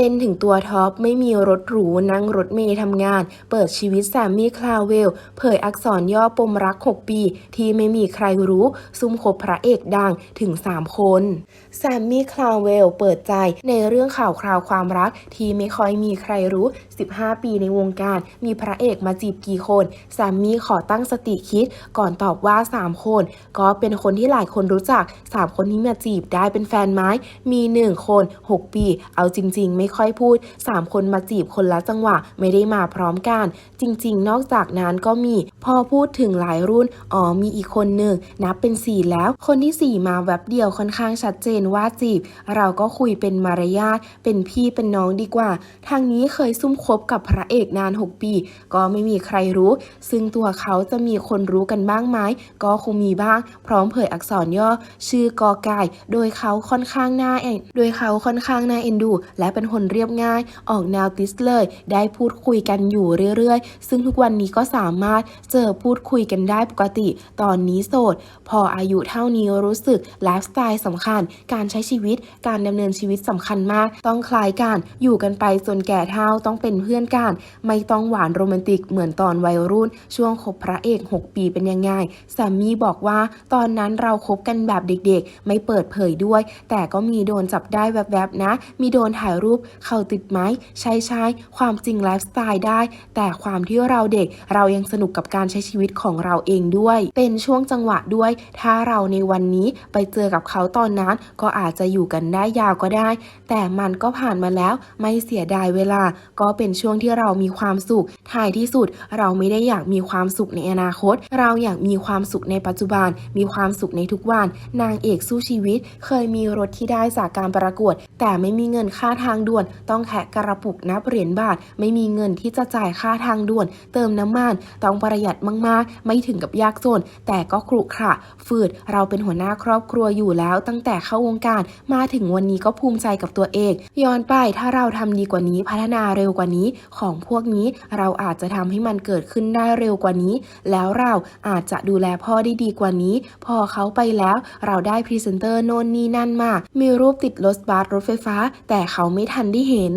เป็นถึงตัวท็อปไม่มีรถหรูนั่งรถเมล์ทำงาน เปิดชีวิตแซมมี่คลาวเวล เผยอักษรย่อปมรัก 6 ปี ที่ไม่มีใครรู้ ซุ่มคบพระเอกดังถึง 3 คนแซมมี่คลาวเวลเปิดใจในเรื่องข่าวคราวความรักที่ไม่ค่อยมีใครรู้ 15 ปีในวงการ มีพระเอกมาจีบกี่คนแซมมี่ขอตั้งสติคิด ก่อนตอบว่า 3 คน ก็เป็นคนที่หลายคนรู้จัก 3 คนที่มาจีบได้เป็นแฟนไม้มี 1 คน 6 ปี เอาจริง ๆ ไม่ค่อยพูด 3 คนมาจีบคนละจังหวะไม่ได้มาพร้อมกัน จริง ๆ นอกจากนั้นก็มี พอพูดถึงหลายรุ่น อ๋อมีอีกคนหนึ่ง นับเป็น 4 แล้ว คนที่ 4 มาแวบเดียวค่อนข้างชัดเจนว่าจีบ เราก็คุยเป็นมารยาทเป็นพี่เป็นน้องดีกว่า ทางนี้เคยซุ่มคบกับพระเอกนาน 6 ปี ก็ไม่มีใครรู้ ซึ่งตัวเขาจะมีคนรู้กันบ้างไหมก็คงมีบ้าง พร้อมเผยอักษรย่อ ชื่อกอไก่โดยเขาค่อนข้างน่าเอ็นโดยเขาค่อนข้างน่าเอ็นดู และเป็นคนเรียบง่าย ออกแนวติสเลย ได้พูดคุยกันอยู่เรื่อยๆ ซึ่งทุกวันนี้ก็สามารถเจอพูดคุยกันได้ปกติ ตอนนี้โสด พออายุเท่านี้รู้สึกไลฟ์สไตล์สำคัญ การใช้ชีวิต การดำเนินชีวิตสำคัญมาก ต้องคล้ายกัน อยู่กันไปจนแก่เท่าต้องเป็นเพื่อนกัน ไม่ต้องหวานโรแมนติกเหมือนตอนวัยรุ่น ช่วงคบพระเอก 6 ปีเป็นยังไงแซมมี่บอกว่าตอนนั้นเราคบกันแบบเด็กๆ ไม่เปิดเผยด้วย แต่ก็มีโดนจับได้แวบๆนะ มีโดนถ่ายรูปเข้าติดไหมใช่ใช่ๆความจริงไลฟ์สไตล์ได้ แต่ความที่เราเด็กเรายังสนุกกับการใช้ชีวิตของเราเองด้วย เป็นช่วงจังหวะด้วย ถ้าเราในวันนี้ไปเจอกับเขาตอนนั้น ก็อาจจะอยู่กันได้ยาวก็ได้ แต่มันก็ผ่านมาแล้วไม่เสียดายเวลา ก็เป็นช่วงที่เรามีความสุขท้ายที่สุด เราไม่ได้อยากมีความสุขในอนาคต เราอยากมีความสุขในปัจจุบัน มีความสุขในทุกวัน นางเอกสู้ชีวิต เคยมีรถที่ได้จากการประกวด แต่ไม่มีเงินค่าทางด่วน ต้องแคะกระปุกนับเหรียญบาท ไม่มีเงินที่จะจ่ายค่าทางด่วน เติมน้ำมันต้องประหยัดมากๆ ไม่ถึงกับยากจนแต่ก็ครุขระฝืดเราเป็นหัวหน้าครอบครัวอยู่แล้ว ตั้งแต่เข้าวงการมาถึงวันนี้ก็ภูมิใจกับตัวเอง ย้อนไปถ้าเราทำดีกว่านี้พัฒนาเร็วกว่านี้ของพวกนี้เราอาจจะทำให้มันเกิดขึ้นได้เร็วกว่านี้ แล้วเราอาจจะดูแลพ่อได้ดีกว่านี้ พอเขาไปแล้วเราได้พรีเซนเตอร์โน่นนี่นั่นมา มีรูปติดรถบัสรถไฟฟ้า แต่เขาไม่ททันได้เห็น